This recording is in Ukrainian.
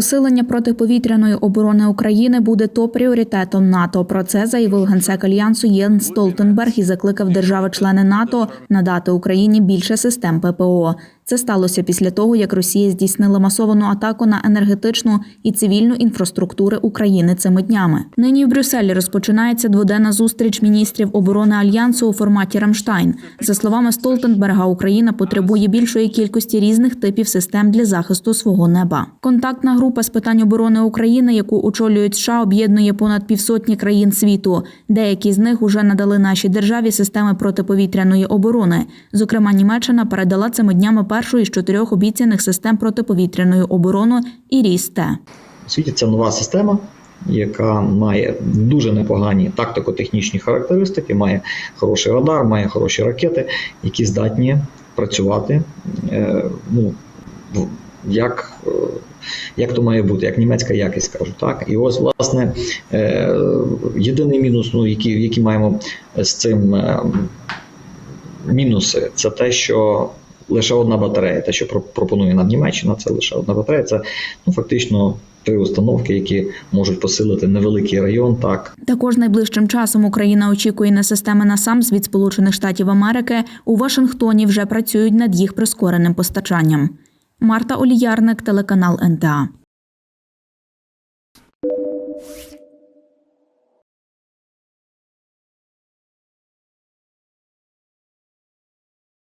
Посилення протиповітряної оборони України буде топ-пріоритетом НАТО. Про це заявив генсек альянсу Єн Столтенберг і закликав держави-члени НАТО надати Україні більше систем ППО. Це сталося після того, як Росія здійснила масовану атаку на енергетичну і цивільну інфраструктури України цими днями. Нині в Брюсселі розпочинається дводенна зустріч міністрів оборони альянсу у форматі Рамштайн. За словами Столтенберга, Україна потребує більшої кількості різних типів систем для захисту свого неба. Контактна група з питань оборони України, яку очолюють США, об'єднує понад півсотні країн світу. Деякі з них уже надали нашій державі системи протиповітряної оборони. Зокрема, Німеччина передала цими днями першу із чотирьох обіцяних систем протиповітряної оборони і Т. У світі це нова система, яка має дуже непогані тактико-технічні характеристики, має хороший радар, має хороші ракети, які здатні працювати е, ну, як, е, як то має бути, як німецька якість, скажу так. І ось, власне, е, єдиний мінус, ну, який, який маємо з цим мінуси, це те, що лише одна батарея, те, що про- пропонує нам Німеччина, це лише одна батарея. Це ну, фактично три установки, які можуть посилити невеликий район. Так Також найближчим часом Україна очікує на системи НАСАМС від Сполучених Штатів Америки. У Вашингтоні вже працюють над їх прискореним постачанням. Марта Оліярник, телеканал НТА.